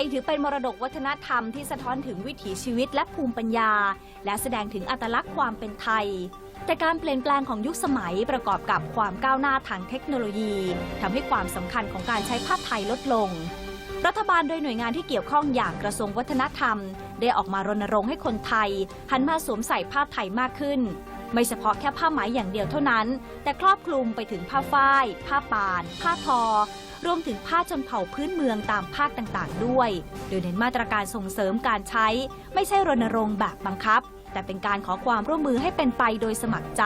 ยถือเป็นมรดกวัฒนธรรมที่สะท้อนถึงวิถีชีวิตและภูมิปัญญา และแสดงถึงอัตลักษณ์ความเป็นไทย แต่การเปลี่ยนแปลงของยุคสมัยประกอบกับความก้าวหน้าทางเทคโนโลยีทำให้ความสำคัญของการใช้ผ้าไทยลดลงรัฐบาลโดยหน่วยงานที่เกี่ยวข้องอย่างกระทรวงวัฒนธรรม ได้ออกมารณรงค์ให้คนไทย หันมาสวมใส่ผ้าไทยมากขึ้น ไม่เฉพาะแค่ผ้าไหมอย่างเดียวเท่านั้น แต่ครอบคลุมไปถึงผ้าฝ้าย ผ้าป่าน ผ้าทอ รวมถึงผ้าชนเผ่าพื้นเมืองตามภาคต่างๆ ด้วย โดยเน้นมาตรการส่งเสริมการใช้ ไม่ใช่รณรงค์แบบบังคับ แต่เป็นการขอความร่วมมือให้เป็นไปโดยสมัครใจ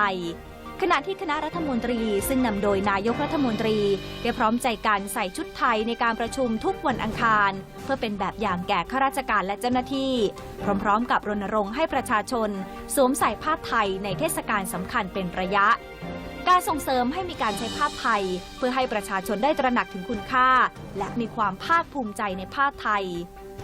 ขณะที่คณะรัฐมนตรีซึ่งนำโดยนายกรัฐมนตรี ได้พร้อมใจกันใส่ชุดไทยในการประชุมทุกวันอังคาร เพื่อเป็นแบบอย่างแก่ข้าราชการและเจ้าหน้าที่ พร้อมๆ กับรณรงค์ให้ประชาชน สวมใส่ผ้าไทยในเทศกาลสำคัญเป็นระยะ การส่งเสริมให้มีการใช้ผ้าไทย เพื่อให้ประชาชนได้ตระหนักถึงคุณค่า และมีความภาคภูมิใจในผ้าไทย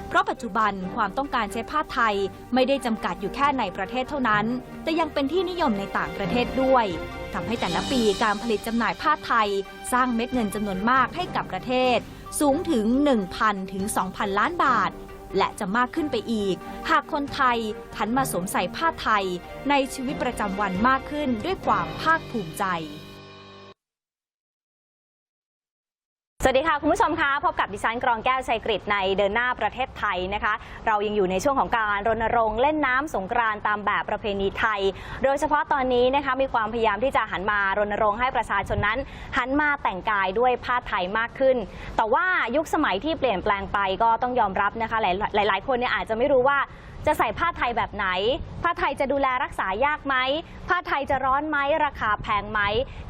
เพราะปัจจุบันความต้องการใช้ผ้าไทยไม่ได้จำกัดอยู่แค่ในประเทศเท่านั้น แต่ยังเป็นที่นิยมในต่างประเทศด้วยทำให้แต่ละปีการผลิตจำหน่ายผ้าไทย สร้างเม็ดเงินจำนวนมากให้กับประเทศ สูงถึง 1,000 ถึง 2,000 ล้านบาท และจะมากขึ้นไปอีก หากคนไทยหันมาสวมใส่ผ้าไทยในชีวิตประจำวันมากขึ้นด้วยความภาคภูมิใจ สวัสดีค่ะ คุณผู้ชมคะพบกับดิฉันกรองแก้วชัยกฤตในเดินหน้าประเทศไทยนะคะ เรายังอยู่ในช่วงของการรณรงค์เล่นน้ำสงกรานต์ตามแบบประเพณีไทย โดยเฉพาะตอนนี้นะคะมีความพยายามที่จะหันมารณรงค์ให้ประชาชนนั้น หันมาแต่งกายด้วยผ้าไทยมากขึ้น แต่ว่ายุคสมัยที่เปลี่ยนแปลงไปก็ต้องยอมรับนะคะ หลายหลายคนเนี่ยอาจจะไม่รู้ว่า จะใส่ผ้าไทยแบบไหน ผ้าไทยจะดูแลรักษายากไหม ผ้าไทยจะร้อนไหม ราคาแพงไหม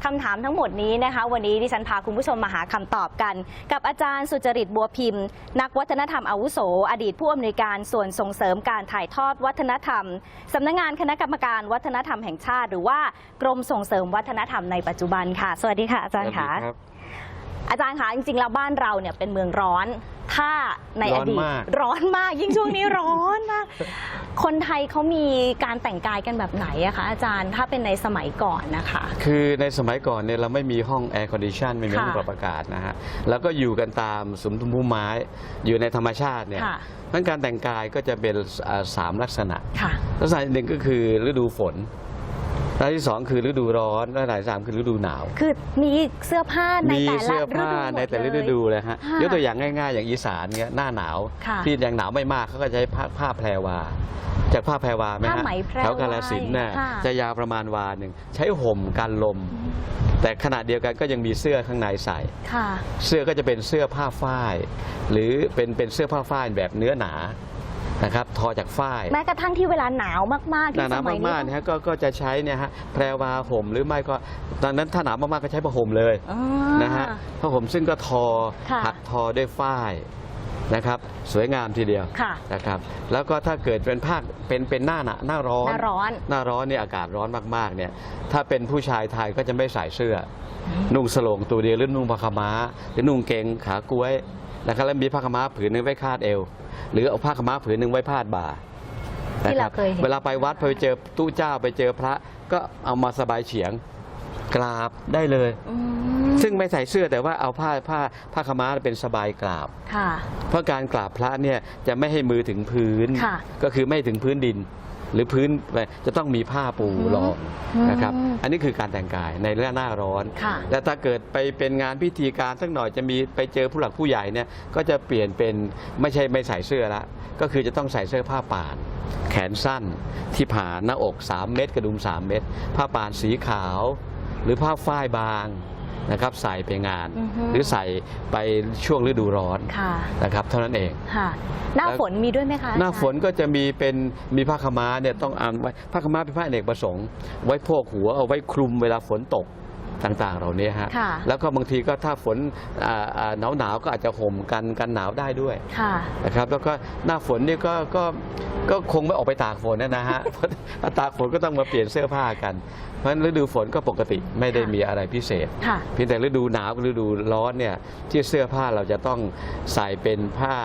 คำถามทั้งหมดนี้นะคะ วันนี้ดิฉันพาคุณผู้ชมมาหาคำตอบกัน กับอาจารย์สุจริตบัวพิมพ์ นักวัฒนธรรมอาวุโส อดีตผู้อำนวยการส่วนส่งเสริมการถ่ายทอดวัฒนธรรมสำนักงานคณะกรรมการวัฒนธรรมแห่งชาติ หรือว่ากรมส่งเสริมวัฒนธรรมในปัจจุบันค่ะ สวัสดีค่ะอาจารย์ค่ะ อาจารย์คะจริงๆแล้วบ้านเราเนี่ยเป็นเมืองร้อน ถ้าในอดีตร้อนมาก ร้อนมาก ยิ่งช่วงนี้ร้อนมาก คนไทยเขามีการแต่งกายกันแบบไหนอะคะอาจารย์ถ้าเป็นในสมัยก่อนนะคะ คือในสมัยก่อนเนี่ยเราไม่มีห้องแอร์คอนดิชันไม่มีห้องค่ะปรับอากาศนะฮะ แล้วก็อยู่กันตามสุมทุมพุ่มไม้อยู่ในธรรมชาติเนี่ยค่ะ นั้นการแต่งกายก็จะเป็นอ่าสามลักษณะ ค่ะ ลักษณะหนึ่งก็คือฤดูฝน ลักษณะที่สองคือฤดูร้อนลักษณะที่สามคือฤดูหนาว คือมีเสื้อผ้าในมีแต่ละเสื้อผ้าฤดูหมดในแต่ละเลยฤดูเลยฮะค่ะยกตัวอย่างง่าย ๆ อย่างอีสานเนี่ยหน้าหนาว ค่ะ ที่ยังหนาวไม่มากเขาก็จะใช้ผ้าผ้าแพรวา จากผ้าแพรวาไหมผ้าฮะไหมแพรวาแถวกาลสินธุ์น่ะค่ะจะยาวประมาณวาหนึ่งใช้ห่มกันลม แต่ขณะเดียวกันก็ยังมีเสื้อข้างในใส่ ค่ะ เสื้อก็จะเป็นเสื้อผ้าฝ้าย หรือเป็นเป็นเสื้อผ้าฝ้ายแบบเนื้อหนา นะครับทอจากฝ้าย แม้กระทั่งที่เวลาหนาวมากๆหที่นาสมัยๆนี้ มากๆนะฮะก็ก็จะใช้เนี่ยฮะแพรวาห่มหรือไม่ก็ตอนนั้นถ้าหนาวมากๆก็ใช้ผ้าห่มเลยอ่านะฮะผ้าห่มซึ่งก็ทอค่ะถักทอด้วยฝ้ายนะครับ สวยงามทีเดียวค่ะ นะครับ แล้วก็ถ้าเกิดเป็นภาคเป็นเป็นหน้าหนาหน้าร้อน หน้าร้อน หน้าร้อนเนี่ยอากาศร้อนมากๆเนี่ยถ้าเป็นผู้ชายไทยก็จะไม่ใส่เสื้ออนุ่งสโลงตัวเดียวหรือนุ่งผ้าขาวม้า หรือนุ่งเกงขากล้วยนะครับแล้วมีผ้าขาวม้าผืนหนึงไว้คาดเอว หรือเอาผ้าขาวม้าผืนหนึงไว้พาดบ่าที่เรานะบเคยเห็น เวลาไปวัดไปเจอตู้เจ้าไปเจอพระก็เอามาสบายเฉียงกราบได้เลย อืมซึ่งไม่ใส่เสื้อแต่ว่าเอาผ้าผ้าผ้าขาวม้าเป็นสบายกราบ ค่ะ เพราะการกราบพระเนี่ยจะไม่ให้มือถึงพื้น ค่ะ ก็คือไม่ถึงพื้นดิน หรือพื้นจะต้องมีผ้าปูรองอืมนะครับอันนี้คือการแต่งกายในเรื่องหน้าร้อนค่ะและถ้าเกิดไปเป็นงานพิธีการสักหน่อยจะมีไปเจอผู้หลักผู้ใหญ่เนี่ยก็จะเปลี่ยนเป็นไม่ใช่ไม่ใส่เสื้อละก็คือจะต้องใส่เสื้อผ้าป่านแขนสั้นที่ผ่าหน้าอก 3 เม็ดกระดุม 3 เม็ดผ้าป่านสีขาว หรือผ้าฝ้ายบาง นะครับใส่ไปงาน อือฮึ หรือใส่ไปช่วงฤดูร้อนค่ะนะครับเท่านั้นเอง ค่ะ หน้าแล้ว ฝนมีด้วยไหมคะหน้าอจรย์ฝนก็จะมีเป็นมีผ้าขาวม้าเนี่ยต้องอ่านไว้ผ้าขาวม้าเป็นผ้าอเนกประสงค์ ไว้โพกหัวเอาไว้คลุมเวลาฝนตก ต่างๆ เหล่านี้ฮะค่ะแล้วก็บางทีก็ถ้าฝนหนาวหนาวๆก็อาจจะห่มกันกันหนาวได้ด้วยค่ะนะครับแล้วก็หน้าฝนนี่ก็ก็ก็คงไม่ออกไปตากฝนนะนะฮะเพราะถ้าตากฝนก็ต้องมาเปลี่ยนเสื้อผ้ากัน เพราะฉะนั้นฤดูฝนก็ปกติไม่ได้ค่ะมีอะไรพิเศษค่ะเพียงแต่ฤดูหนาวกับฤดูร้อนเนี่ยที่เสื้อผ้าเราจะต้องใส่เป็นผ้า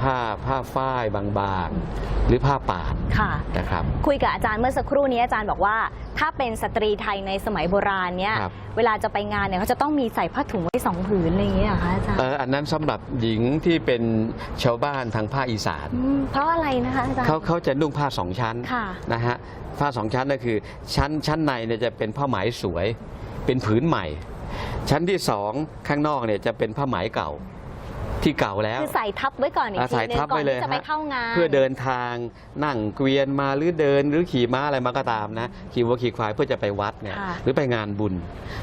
ผผ้าผ้าฝ้ายบางๆ หรือผ้าป่านค่ะนะครับ คุยกับอาจารย์เมื่อสักครู่นี้อาจารย์บอกว่า ถ้าเป็นสตรีไทยในสมัยโบราณเนี่ยครับเวลาจะไปงานเนี่ยเขาจะต้องมีใส่ผ้าถุงไว้สองผืนอะไรอย่างเงี้ยเหรอคะอาจารย์เอออันนั้นสำหรับหญิงที่เป็นชาวบ้านทางภาคอีสานมเพราะอะไรนะคะอาจารย์ เขาเขาจะนุ่งผ้าสองชั้นค่ะ นะฮะผ้าสองชั้นก็คือ ชั้นชั้นในเนี่ยจะเป็นผ้าไหมสวย เป็นผืนใหม่ ชั้นที่สองข้างนอกเนี่ยจะเป็นผ้าไหมเก่า ที่เก่าแล้วคือใส่ทับไว้ก่อนอีกอ่าทีใส่นึงทับก่อไว้นเลยที่จะไปฮะเข้างาน เพื่อเดินทางนั่งเกวียนมาหรือเดินหรือขี่ม้าอะไรมาก็ตามนะขี่วัวขี่ควายเพื่อจะไปวัดเนี่ยค่ะหรือไปงานบุญ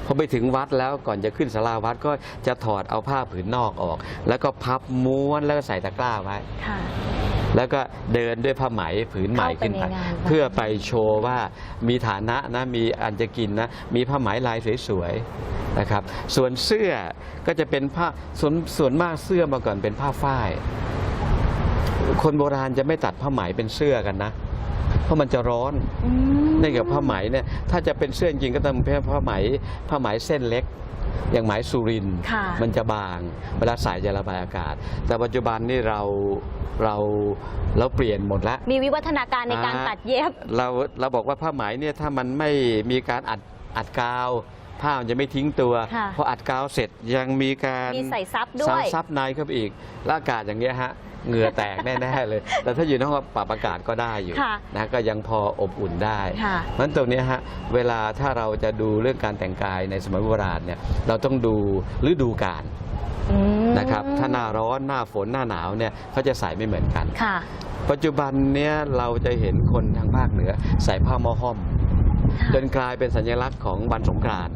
พอไปถึงวัดแล้วก่อนจะขึ้นศาลาวัดก็จะถอดเอาผ้าผืนนอกออก แล้วก็พับม้วนแล้วก็ใส่ตะกร้าไว้ค่ะ แล้วก็เดินด้วยผ้าไหมผืนใหม่เข้าไปขึ้นไปในงานเพื่อไปโชว์ว่ามีฐานะนะมีอันจะกินนะมีผ้าไหมลายสวยๆนะครับ ส่วนเสื้อก็จะเป็นผ้าส่วนส่วนมากเสื้อมาก่อนเป็นผ้าฝ้าย คนโบราณจะไม่ตัดผ้าไหมเป็นเสื้อกันนะเพราะมันจะร้อนอืมเนื่องจากผ้าไหมเนี่ยถ้าจะเป็นเสื้อจริงๆก็ต้องเป็นผ้าไหมผ้าไหมเส้นเล็ก อย่างไหมสุรินทร์ค่ะมันจะบาง เวลาใส่จะระบายอากาศ แต่ปัจจุบันนี่เราเราเราเปลี่ยนหมดแล้วมีวิวัฒนาการในการอ่าตัดเย็บ เราเราบอกว่าผ้าไหมเนี่ยถ้ามันไม่มีการอัดอัดกาว ผ้ามันจะไม่ทิ้งตัวค่ะพออัดกาวเสร็จยังมีการมีใส่ซับด้วยซับซับในเข้าไปอีกแล้วอากาศอย่างเงี้ยฮะเหงื่อแตกแน่ๆเลย แต่ถ้าอยู่ในห้องปรับอากาศก็ได้อยู่ค่ะนะก็ยังพออบอุ่นได้ค่ะมันตรงเนี้ยฮะเวลาถ้าเราจะดูเรื่องการแต่งกายในสมัยโบราณเนี่ยเราต้องดูฤดูกาลอืมนะครับถ้าหน้าร้อนหน้าฝนหน้าหนาวเนี่ยเขาจะใส่ไม่เหมือนกัน ค่ะ ปัจจุบันเนี้ยเราจะเห็นคนทางภาคเหนือใส่ผ้าหม้อห้อม จนกลายเป็นสัญลักษณ์ของวันสงกรานต์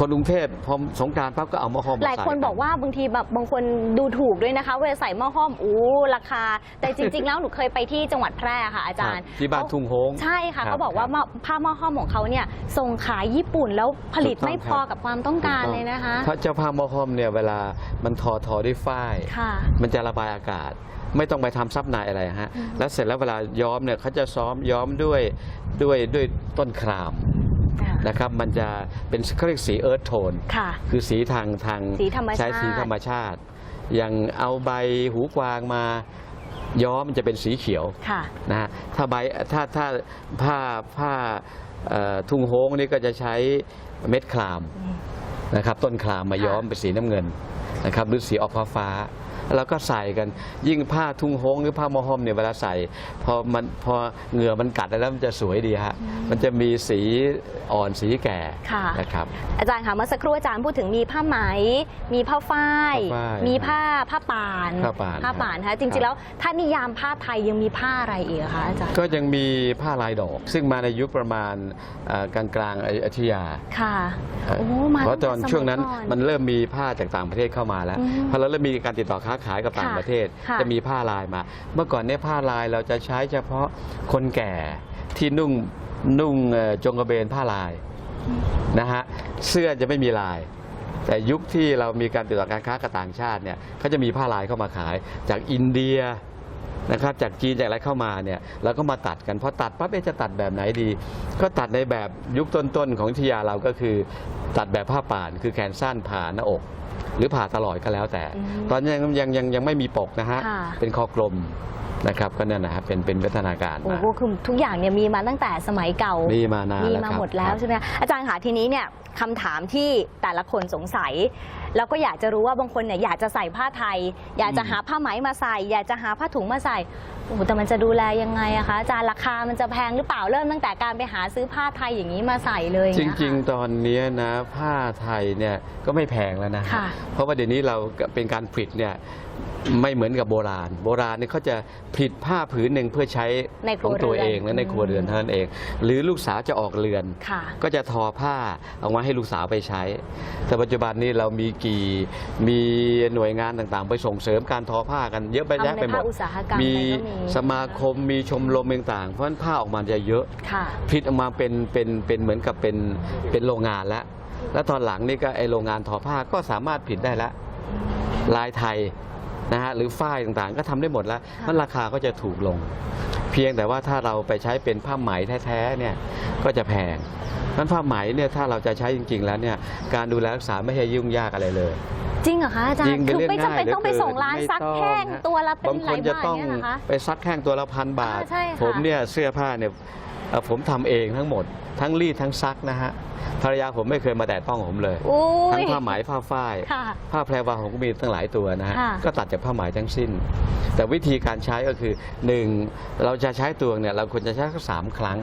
คนกรุงเทพพอสงกรานต์ปั๊บก็เอาหม้อห้อมมหลายคนใส่บอกว่าบางทีแบบบางคนดูถูกด้วยนะคะเวลาใส่หม้อห้อมอู้ราคา แต่จริง ๆ แล้วหนูเคยไปที่จังหวัดแพร่ค่ะอาจารย์ครับที่บ้านเขทุ่งโฮงใช่ค่ะครับเขาบอกว่าหม้อผ้าหม้อห้อมของเขาเนี่ยส่งขายญี่ปุ่นแล้วผลิตถูกต้องไม่พอครับกับความต้องการถูเลยนะคะเพราะเจ้าผ้าหม้อห้อมเนี่ยเวลามันทอทอด้วยฝ้ายค่ะมันจะระบายอากาศ ไม่ต้องไปทำซับในอะไรฮะอืมแล้วเสร็จแล้วเวลาย้อมเนี่ยเขาจะซ้อมย้อมด้วยด้วยด้วยต้นครามอ่านะครับมันจะเป็นเขาเรียกสีเอิร์ธโทนค่ะคือสีทางทางสีธรรมชาติใช้สีธรรมชาติ อย่างเอาใบหูกวางมาย้อมมันจะเป็นสีเขียวค่ะนะฮะถ้าใบถ้าถ้าผ้าผ้าเอ่อทุ่งโฮงนี่ก็จะใช้เม็ดคลามอืมนะครับต้นคลามมาค่ะย้อมเป็นสีน้ำเงินนะครับหรือสีออกฟ้าฟ้าๆ แล้วก็ใส่กัน ยิ่งผ้าทุ่งโฮงหรือผ้ามอหอมเนี่ยเวลาใส่พอมันพอเหงื่อมันกัดแล้วมันจะสวยดีฮะมันจะมีสีอ่อนสีแก่ค่ะนะครับอาจารย์คะเมื่อสักครู่อาจารย์พูดถึงมีผ้าไหม มีผ้าฝ้ายผ้าฝ้ายมีผ้าผ้าป่านผ้าป่านผ้าป่านครัคะบจริงๆแล้วถ้านิยามผ้าไทยยังมีผ้าอะไรอีกอะคะอาจารย์ก็ยังมีผ้าลายดอก ซึ่งมาในยุคประมาณเอ่อกลางกลางๆอยุธยาค่ะเอ่อโอ้มาเพราะตอนตั้งแต่ช่วงนั้นสมัยก่อนมันเริ่มมีผ้าจากต่างประเทศเข้ามาแล้วอืมพอเราเริ่มมีการติดต่อค้าขายกับต่างค่ะประเทศ ค่ะจะมีผ้าลายมา เมื่อก่อนเนี่ยผ้าลายเราจะใช้เฉพาะคนแก่ที่นุ่งนุ่งเอ่อจงกระเบนผ้าลายนะฮะเสื้อจะไม่มีลาย แต่ยุคที่เรามีการติดต่อการค้ากับต่างชาติเนี่ยเขาจะมีผ้าลายเข้ามาขาย จากอินเดียนะครับจากจีนจากอะไรเข้ามาเนี่ยเราก็มาตัดกันพอตัดปั๊บเอ๊ะจะตัดแบบไหนดี ก็ตัดในแบบยุคต้นๆของวิทยาเราก็คือ ตัดแบบผ้าป่าน คือแขนสั้นผ่าหน้าอก หรือผ่าตลอดก็แล้วแต่อืมตอนนี้ยังยังยังยังไม่มีปกนะฮะ ค่ะ เป็นคอกลมนะครับก็นั่นนะฮะเป็นเป็นวัฒนาการโอ้มา โหคือทุกอย่างเนี่ยมีมาตั้งแต่สมัยเก่า มีมานานมีแล้วมาครับหมดแล้วครับ ใช่ไหมคะอาจารย์คะทีนี้เนี่ยคำถามที่แต่ละคนสงสัย แล้วก็อยากจะรู้ว่าบางคนเนี่ยอยากจะใส่ผ้าไทย อยากจะหาผ้าไหมมาใส่ อยากจะหาผ้าถุงมาใส่ โอ้โหแต่มันจะดูแลยังไงอะคะอาจารย์ราคามันจะแพงหรือเปล่าเริ่มตั้งแต่การไปหาซื้อผ้าไทยอย่างนี้มาใส่เลยจริง ๆ ตอนนี้นะผ้าไทยเนี่ยก็ไม่แพงแล้วนะฮะค่ะ เพราะว่าเดี๋ยวนี้เราเป็นการผลิตเนี่ยไม่เหมือนกับโบราณ โบราณเนี่ยเขาจะผลิตผ้าผืนหนึ่งเพื่อใช้ในครัขวองตัวเรือนเองและในครัวเรือนเท่านั้นเอง หรือลูกสาวจะออกเรือนค่ะ ก็จะทอผ้าเอาไว้ให้ลูกสาวไปใช้ แต่ปัจจุบันนี้เรามีกี่มีหน่วยงานต่างๆ ไปส่งเสริมการทอผ้ากันเยอะไปแยะทำในไปหมภาดคอุตสาหกรรมมีอะไรก็มีสมาคมมีชมรมต่างๆ เพราะฉะนั้นผ้าออกมาจะเยอะค่ะผลิตออกมาเป็นเป็นเป็นเหมือนกับเป็นเป็นโรงงานแล้วแล้วตอนหลังนี่ก็ไอโรงงานทอผ้าก็สามารถผลิตได้แล้วลายไทยนะฮะหรือฝ้ายต่างๆ ก็ทำได้หมดแล้วค่ะมันราคาก็จะถูกลง เพียงแต่ว่าถ้าเราไปใช้เป็นผ้าไหมแท้ๆเนี่ยก็จะแพงนั้นผ้าไหมเนี่ยถ้าเราจะใช้จริง ๆ แล้วเนี่ยการดูแลรักษาไม่ใช่ยุ่งยากอะไรเลย จริงเหรอคะอาจารจริย์งเป็นคือเรื่องไม่จำเป็นง่ายต้องไปส่งร้านเหลือเกินซักไม่ต้องแห้งฮะตัวละเป็บางนหคลายนจะบาทต้องเนี่ยนะคะ ไปซักแห้งตัวละพันบาท อ่าใช่ค่ะ ผมเนี่ยเสื้อผ้าเนี่ยเอ่อผมทำเองทั้งหมด ทั้งรีดทั้งซักนะฮะภรรยาผมไม่เคยมาแตะต้องผมเลย อุ้ทั้งยผ้าไหมผ้าฝ้าย ค่ะผ้าแพรวาผมก็มีตั้งหลายตัวนะฮะ ค่ะ ก็ตัดจากผ้าไหมทั้งสิ้น แต่วิธีการใช้ก็คือหนึ่งเราจะใช้ตัวเนี่ยเราควรจะใช้สักสามครั้ง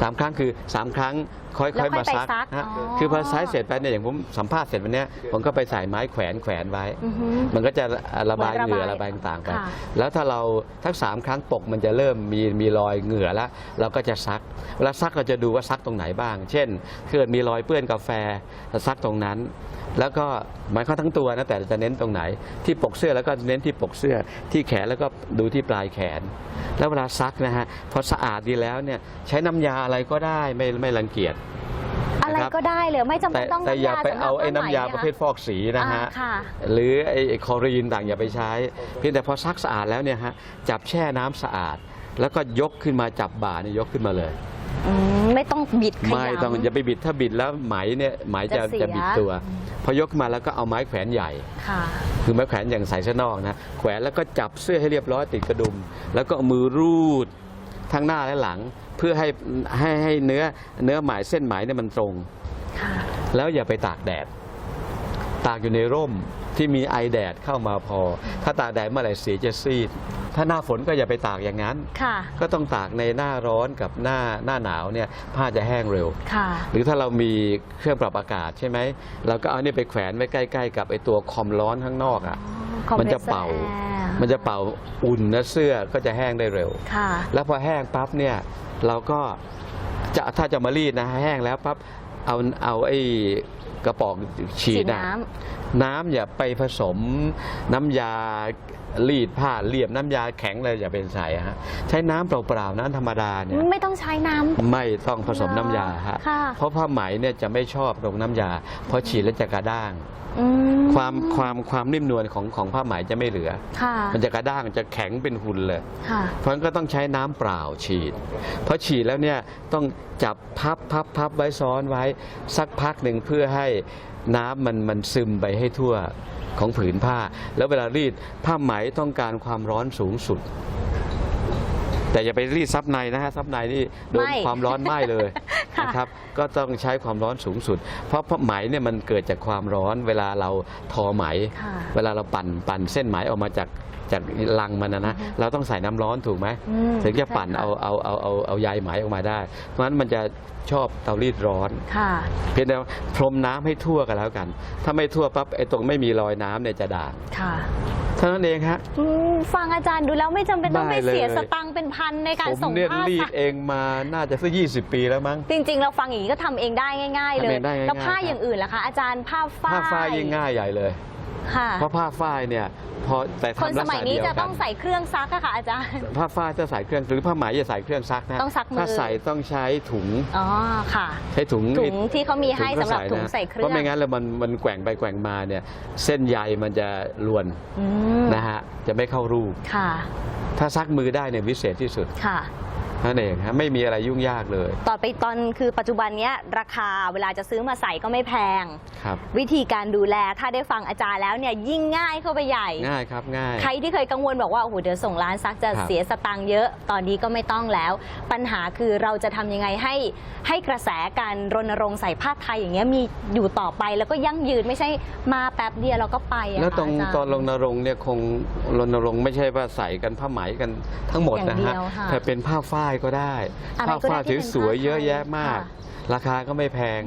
สามครั้งคือสามครั้งค่แล้วค่ออยยๆมาไปซักซักนะอ๋อคือพอใช้เสร็จไปเนี่ยอย่างผมสัมภาษณ์เสร็จวันเนี้ยผมก็ไปใส่ไม้แขวนแขวนไว้อือหือมันก็จะระบายเหมือนระบายเหงื่อระบายต่างๆไปค่ะแล้วถ้าเราทั้งสามครั้งปกมันจะเริ่มมีมีรอยเหงื่อแล้วเราก็จะซักเวลาซักเราจะดูว่าซักตรงไหนบ้าง เช่นเกิดมีรอยเปื้อนกาแฟเราซักตรงนั้น แล้วก็หมายความทั้งตัวนะแต่จะเน้นตรงไหน ที่ปกเสื้อแล้วก็เน้นที่ปกเสื้อที่แขนแล้วก็ดูที่ปลายแขน แล้วเวลาซักนะฮะพอสะอาดดีแล้วเนี่ยใช้น้ำยาอะไรก็ได้ไม่ไม่รังเกียจอะไรนะครับก็ได้เลยไม่จำเป็แต่นต้องแต่อย่าไปสำหรับเอาไอ้ผ้น้ำยาไหมประเภทฟอกสีนะฮะอ่าค่ะหรือไอ้ไอ้คลอรีนต่างอย่าไปใช้ เพียงแต่พอซักสะอาดแล้วเนี่ยฮะจับแช่น้ำสะอาด แล้วก็ยกขึ้นมาจับบ่าเนี่ยยกขึ้นมาเลย อืมไม่ต้องบิดขยำ ไม่ต้องอย่าไปบิดถ้าบิดแล้วไหมเนี่ยไหมจะจะเสีย จะบิดตัว พอยกขึ้นมาแล้วก็เอาไม้แขวนใหญ่ ค่ะ คือไม้แขวนอย่างใส่เสื้อนอกนะแขวนแล้วก็จับเสื้อให้เรียบร้อยติดกระดุม แล้วก็เอามือรูดทั้งหน้าและหลัง เพื่อให้ให้ให้เนื้อเนื้อไหมเส้นไหมเนี่ยมันตรง ค่ะ แล้วอย่าไปตากแดด ตากอยู่ในร่มที่มีไอแดดเข้ามาพอ ถ้าตากแดดเมื่อไหร่สีจะซีด ถ้าหน้าฝนก็อย่าไปตากอย่างนั้น ค่ะ ก็ต้องตากในหน้าร้อนกับหน้าหน้าหนาวเนี่ยผ้าจะแห้งเร็ว ค่ะ หรือถ้าเรามีเครื่องปรับอากาศใช่ไหมเราก็เอาเนี่ยไปแขวนไว้ใกล้ ๆ กับไอตัวคอมร้อนข้างนอกอะมันจะเป่า Compressor มันจะเป่าอุ่นนะเสื้อก็จะแห้งได้เร็ว ค่ะ แล้วพอแห้งปั๊บเนี่ยเราก็จะถ้าจะมารีดนะแห้งแล้วปั๊บเอาเอาไอ้กระป๋องฉีดฉีดนะน้น้ำอย่าไปผสมน้ำยารีดผ้าเรียบน้ำยาแข็งเลยอย่าเป็นใส่ฮะใช้น้ำเปล่าๆน้ำธรรมดาเนี่ยไม่ต้องใช้น้ำไม่ต้องผสมน้ำยาฮะค่ะเพราะผ้าไหมเนี่ยจะไม่ชอบตรงน้ำยา เพราะฉีดแล้วจะกระด้างอืมความความความนิ่มนวลของของผ้าไหมจะไม่เหลือค่ะมันจะกระด้างจะแข็งเป็นหุ่นเลยค่ะเพราะฉะนั้นก็ต้องใช้น้ำเปล่าฉีด เพราะฉีดแล้วเนี่ยต้องจับพับพับพับไว้ซ้อนไว้สักพักหนึ่งเพื่อให้น้ำมันมันซึมไปให้ทั่ว ของผืนผ้า แล้วเวลารีดผ้าไหมต้องการความร้อนสูงสุด แต่อย่าไปรีดซับในนะฮะซับในนี่โดนไหม้ ความร้อนไหม้เลยค่ะนะครับ ก็ต้องใช้ความร้อนสูงสุด เพราะผ้าไหมเนี่ยมันเกิดจากความร้อน เวลาเราทอไหม ค่ะ เวลาเราปั่นปั่นเส้นไหมออกมาจาก จากลังมันนะนะอือฮึเราต้องใส่น้ำร้อนถูกไหมอืมถึงจะปั่นใช่ค่ะ เอาเอาเอาเอาเอาใยไหมออกมาได้ เพราะฉะนั้นมันจะชอบเตารีดร้อน ค่ะ เพียงแต่ว่าพรมน้ำให้ทั่วกันแล้วกัน ถ้าไม่ทั่วปั๊บไอ้ตรงไม่มีรอยน้ำเนี่ยจะด่างค่ะเท่านั้นเองฮะ อืมฟังอาจารย์ดูแล้วไม่จำเป็นต้องไปได้เลย เสียสตังค์เป็นพันในการผมส่งเนี่ยผ้ารีซัดกเองมาน่าจะสักยี่สิบปีแล้วมั้ง จริง ๆ เราฟังอย่างนี้ก็ทำเองได้ง่าย ๆ เลทำเอยงได้ง่ายๆแล้วผ้าครับอย่างอื่นล่ะคะ อาจารย์ผ้าฝ้ายผ้าฝ้ายยิ่งง่ายใหญ่เลย ค่ะ เพราะผ้าฝ้ายเนี่ยพอแต่คนทำสลักษมัยณะนี้เดียวจะกัต้องนใส่เครื่องซักอะค่ะอาจารย์ ผ้าฝ้ายจะใส่เครื่องหรือผ้าไหมจะใส่เครื่องซักนะต้องซักมือ ถ้าใส่ต้องใช้ถุงอ๋อค่ะ ใช้ถุงถุงที่เขามีให้สำหรับถุงใส่เครื่เพองราะไม่งั้นแล้วมันมันแกว่งไปแกว่งมาเนี่ยเส้นใยมันจะลวนอืมนะฮะจะไม่เข้ารูป ค่ะ ถ้าซักมือได้เนี่ยวิเศษที่สุด ค่ะ นั่นเองฮะไม่มีอะไรยุ่งยากเลย ต่อไปตอนคือปัจจุบันเนี้ยราคาเวลาจะซื้อมาใส่ก็ไม่แพง ครับ วิธีการดูแลถ้าได้ฟังอาจารย์แล้วเนี่ยยิ่งง่ายเข้าไปใหญ่ ง่ายครับง่าย ใครที่เคยกังวลบอกว่าโอ้โหเดี๋ยวส่งร้านซักจะครับ เสียสตังค์เยอะ ตอนนี้ก็ไม่ต้องแล้ว ปัญหาคือเราจะทำยังไงให้ให้กระแสการรณรงค์ใส่ผ้าไทยอย่างเงี้ยมีอยู่ต่อไปแล้วก็ยั่งยืนไม่ใช่มาแป๊บเดียวเราก็ไปอะแล้วตรงค่ะาจาย์ ตอนรณรงค์เนี่ยคงรณรงค์ไม่ใช่ว่าใส่กันผ้าไหมกันทั้งหมดนะอย่างฮะเดียวค่ะ แต่เป็นผ้าฝ้ายก็ได้อะไรผ้าก็ได้ฝ้ายที่เป็นสวยผ้าๆเยอะแยะไทยมาก ค่ะ ราคาก็ไม่แพง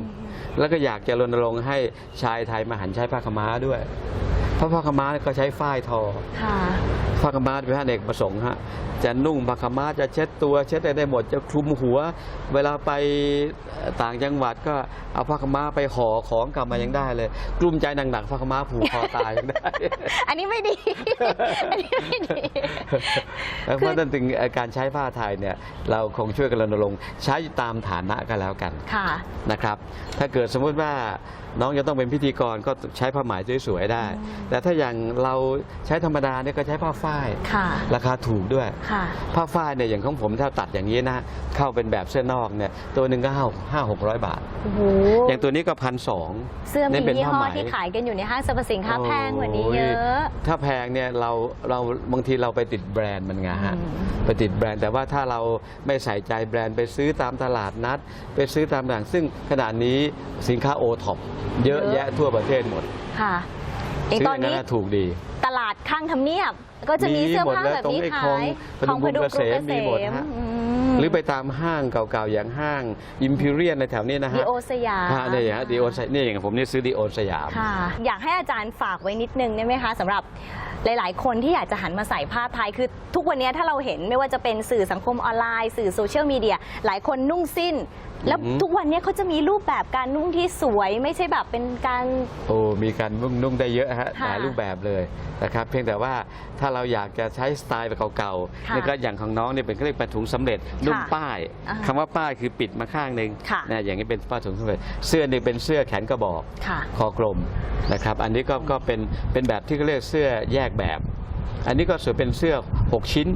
แล้วก็อยากจะรณรงค์ให้ชายไทยมาหันใช้ผ้าขาวม้าด้วย เพราะผ้าขาวม้าก็ใช้ฝ้ายทอค่ะ ผ้าขาวม้าเป็นผ้าเอกประสงค์ฮะจะนุ่งผ้าขาวม้าจะเช็ดตัว เช็ดอะไรได้หมดจะคลุมหัว เวลาไปต่างจังหวัดก็เอาผ้าขาวม้าไปห่อของกลับมายังได้เลย กลุ้มใจหนักๆผ้าขาวม้าผูกคอตายยังได้ อันนี้ไม่ดี อันนี้ไม่ดีแล้วเพราะฉะนั้นถึงการใช้ผ้าไทยเนี่ยเราคงช่วยกันรณรงค์ใช้ตามฐานะก็แล้วกันค่ะนะครับ ถ้าเกิดสมมุติว่า น้องจะต้องเป็นพิธีกรก็ใช้ผ้าไหมสวยๆได้อืมแต่ถ้าอย่างเราใช้ธรรมดาเนี่ยก็ใช้ผ้าฝ้ายค่ะราคาถูกด้วยค่ะผ้าฝ้ายเนี่ยอย่างของผมถ้าตัดอย่างนี้นะ เข้าเป็นแบบเสื้อนอกเนี่ยตัวหนึ่งก็ห้าห้าหกร้อยบาทโอ้โหอย่างตัวนี้ก็พันสองเสื้อมีนี่เป็นยี่ห้อผ้าไหมที่ขายกันอยู่ในห้างสรรพสินค้าแพงกว่านี้เยอะ ถ้าแพงเนี่ยเราเราบางทีเราไปติดแบรนด์มันไงฮะอืมไปติดแบรนด์แต่ว่าถ้าเราไม่ใส่ใจแบรนด์ไปซื้อตามตลาดนัด ไปซื้อตามต่างซึ่งขณะนี้สินค้าโอท็อปเยอะแยะทั่วประเทศหมดค่ะเองซื้ตอนย่างนี้นะถูกดี ตลาดข้างทำเนียบ ก็จะมีเสื้อผ้าหมดแบบนี้ตรงไอ้ขาคลองยพดุงกรุงเกษมมีหมดฮะอืมหรือไปตามห้างเก่าๆ อย่างห้างอิมพีเรียนในแถวนี้นะดีฮะโอสยามฮะเนี่ยอย่างดีโอนี่อย่างผมนี่ซื้อดีโอสยามค่ะอยากให้อาจารย์ฝากไว้นิดนึงได้ไหมคะสำหรับ หลาย ๆ คนที่อยากจะหันมาใส่ผ้าไทย คือทุกวันนี้ถ้าเราเห็นไม่ว่าจะเป็นสื่อสังคมออนไลน์ สื่อโซเชียลมีเดียหลายคนนุ่งสิ้น แล้วอือหือ ทุกวันนี้เขาจะมีรูปแบบการนุ่งที่สวยไม่ใช่แบบเป็นการ โอ้มีการนุ่งนุ่งได้เยอะฮะค่ะหลายรูปแบบเลยนะครับ เพียงแต่ว่าถ้าเราอยากจะใช้สไตล์แบบเก่าๆค่ะนี่ก็อย่างของน้องเนี่ยเป็นเขาเรียกเป็นถุงสำเร็จนุ่งค่ะป้ายอ่าฮะคำว่าป้ายคือปิดมาข้างหนึ่งค่ะ นะอย่างนี้เป็นป้ายถุงสำเร็จ เสื้อนี่เป็นเสื้อแขนกระบอก ค่ะ คอกลมนะครับ อันนี้ก็ก็เป็นเป็นแบบที่เขาเรียกเสื้อแยกแบบ อันนี้ก็ส่วนเป็นเสื้อ 6 ชิ้น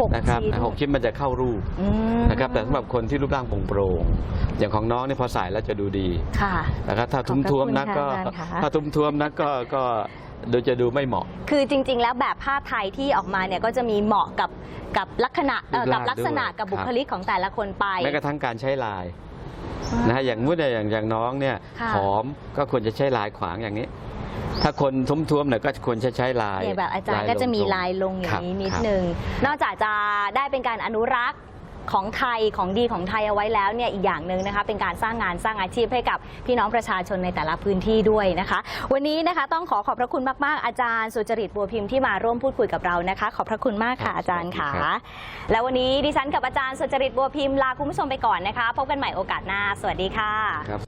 หกนะครับชิ้น หกชิ้นมันจะเข้ารูปอืมนะครับแต่สำหรับคนที่รูปร่างโปร่งๆอย่างของน้องนี่พอใส่แล้วจะดูดีค่ะ นะครับถ้าขอบทุ้มพระท้วมคุณนักก็ค่ะอาจารย์ค่ะ ถ้าทุ้มท้วมนักก็ก็ดูจะดูไม่เหมาะ คือจริง ๆ แล้วแบบผ้าไทยที่ออกมาเนี่ยก็จะมีเหมาะกับกับลักษณะเอ่อรูปกัร่าบงลักษณะด้วย กับบุครับคลิกของแต่ละคนไป แม้กระทั่งการใช้ลายนะฮะอย่างมุดอย่างอย่างน้องเนี่ยค่ะ ผอมก็ควรจะใช้ลายขวางอย่างนี้ ถ้าคนทุ้มท้วมๆหน่อยก็ควรจะใช้ลายเนี่ยแบบอาจารย์ก็จะมีลายลงอย่างนี้นิดครับนึง นอกจากจะได้เป็นการอนุรักษ์ของไทยของดีของไทยเอาไว้แล้วเนี่ยอีกอย่างหนึ่งนะคะเป็นการสร้างงานสร้างอาชีพให้กับพี่น้องประชาชนในแต่ละพื้นที่ด้วยนะคะ วันนี้นะคะต้องขอขอบพระคุณมาก ๆ อาจารย์สุจริตบัวพิมพ์ที่มาร่วมพูดคุยกับเรานะคะ ขอบพระคุณมากค่ะอาจารย์ค่ะแล้ววันนี้ดิฉันกับอาจารย์สุจริตบัวพิมพ์ลาคุณผู้ชมไปก่อนนะคะ พบกันใหม่โอกาสหน้า สวัสดีค่ะครับ